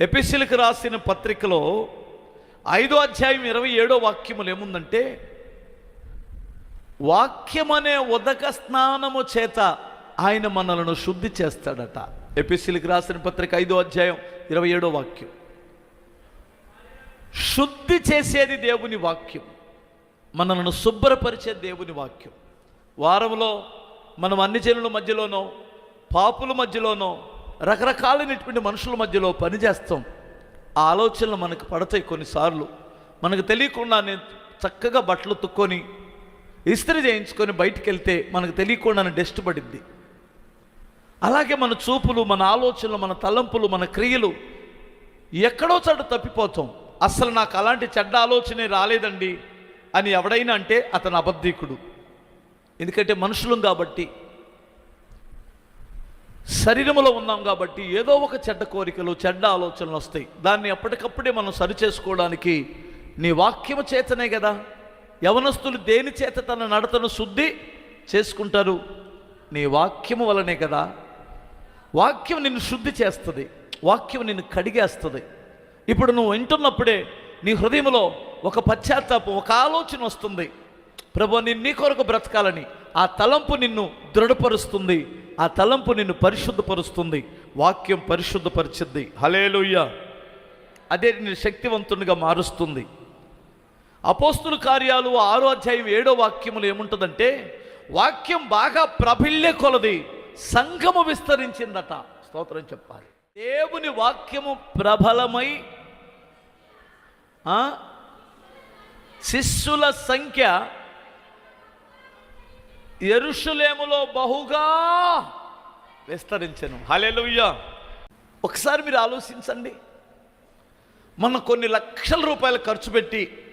ఎపిసిల్కి రాసిన పత్రికలో ఐదో అధ్యాయం ఇరవై ఏడో వాక్యములు ఏముందంటే వాక్యమనే ఉదక స్నానము చేత ఆయన మనలను శుద్ధి చేస్తాడట. ఎపిసిల్కి రాసిన పత్రిక ఐదో అధ్యాయం ఇరవై ఏడో వాక్యం. శుద్ధి చేసేది దేవుని వాక్యం మనలను శుభ్రపరిచే దేవుని వాక్యం. వారంలో మనం అన్ని జనుల మధ్యలోనో పాపుల మధ్యలోనో రకరకాలైనటువంటి మనుషుల మధ్యలో పనిచేస్తాం. ఆ ఆలోచనలు మనకు పడతాయి కొన్నిసార్లు. మనకు తెలియకుండానే చక్కగా బట్టలు తుక్కొని ఇస్త్రీ చేయించుకొని బయటికి వెళ్తే మనకు తెలియకుండానే డస్ట్ పడింది అలాగే మన చూపులు మన ఆలోచనలు మన తలంపులు మన క్రియలు ఎక్కడో చోట తప్పిపోతాం. అసలు నాకు అలాంటి చెడ్డ ఆలోచనే రాలేదండి అని ఎవడైనా అంటే అతను అబద్ధికుడు. ఎందుకంటే మనుషులం కాబట్టి శరీరంలో ఉన్నాం కాబట్టి ఏదో ఒక చెడ్డ కోరికలు చెడ్డ ఆలోచనలు వస్తాయి. దాన్ని ఎప్పటికప్పుడే మనం సరిచేసుకోవడానికి నీ వాక్యము చేతనే కదా. యవనస్తులు దేని చేత తన నడతను శుద్ధి చేసుకుంటారు? నీ వాక్యము వలనే కదా. వాక్యం నిన్ను శుద్ధి చేస్తుంది. వాక్యం నిన్ను కడిగేస్తుంది. ఇప్పుడు నువ్వు వింటున్నప్పుడే నీ హృదయంలో ఒక పశ్చాత్తాపం ఒక ఆలోచన వస్తుంది. ప్రభు నిన్ను నీ కొరకు బ్రతకాలని. ఆ తలంపు నిన్ను దృఢపరుస్తుంది. ఆ తలంపు నిన్ను పరిశుద్ధపరుస్తుంది వాక్యం పరిశుద్ధపరిచిద్ది. హలేలుయ్య అదే నిన్ను శక్తివంతునిగా మారుస్తుంది. అపోస్తుల కార్యాలు ఆరో అధ్యాయం ఏడో వాక్యములు ఏముంటుందంటే వాక్యం బాగా ప్రబిల్లే కొలది సంఘము విస్తరించిందట. స్తోత్రం చెప్పాలి. దేవుని వాక్యము ప్రబలమై శిష్యుల సంఖ్య ఎరుషులేములో బహుగా విస్తరించను. హలేలుయ్య ఒకసారి మీరు ఆలోచించండి. మన కొన్ని లక్షల రూపాయలు ఖర్చు పెట్టి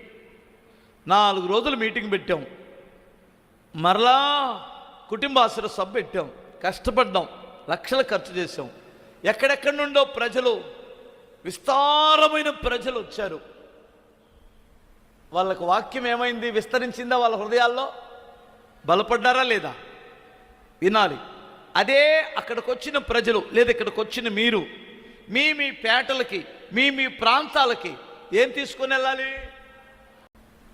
నాలుగు రోజులు మీటింగ్ పెట్టాం. మరలా కుటుంబాసుర సభ పెట్టాం. కష్టపడ్డాం. లక్షలు ఖర్చు చేసాం ఎక్కడెక్కడి నుండో ప్రజలు విస్తారమైన ప్రజలు వచ్చారు. వాళ్ళకు వాక్యం ఏమైంది? విస్తరించిందా వాళ్ళ హృదయాల్లో? బలపడ్డారా లేదా? వినాలి. అదే అక్కడికి వచ్చిన ప్రజలు లేదా ఇక్కడికి వచ్చిన మీరు మీ మీ పేటలకి మీ మీ ప్రాంతాలకి ఏం తీసుకొని వెళ్ళాలి?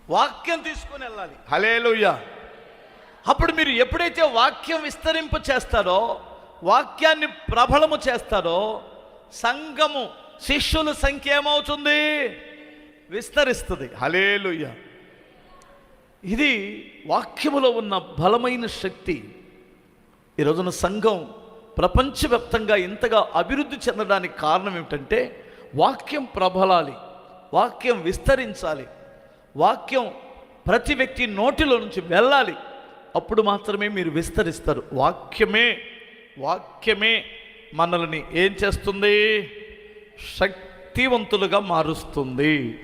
వాక్యం తీసుకొని వెళ్ళాలి. హలేలుయ్య అప్పుడు మీరు ఎప్పుడైతే వాక్యం విస్తరింపు చేస్తారో వాక్యాన్ని ప్రబలము చేస్తారో సంఘము శిష్యుల సంఖ్య ఏమవుతుంది? విస్తరిస్తుంది. హలేలుయ్య ఇది వాక్యములో ఉన్న బలమైన శక్తి. ఈ రోజున సంఘం ప్రపంచవ్యాప్తంగా ఇంతగా అభివృద్ధి చెందడానికి కారణం ఏమిటంటే వాక్యం ప్రబలాలి వాక్యం విస్తరించాలి వాక్యం ప్రతి వ్యక్తి నోటిలో నుంచి వెళ్ళాలి. అప్పుడు మాత్రమే మీరు విస్తరిస్తారు. వాక్యమే వాక్యమే మనల్ని ఏం చేస్తుంది? శక్తివంతులుగా మారుస్తుంది.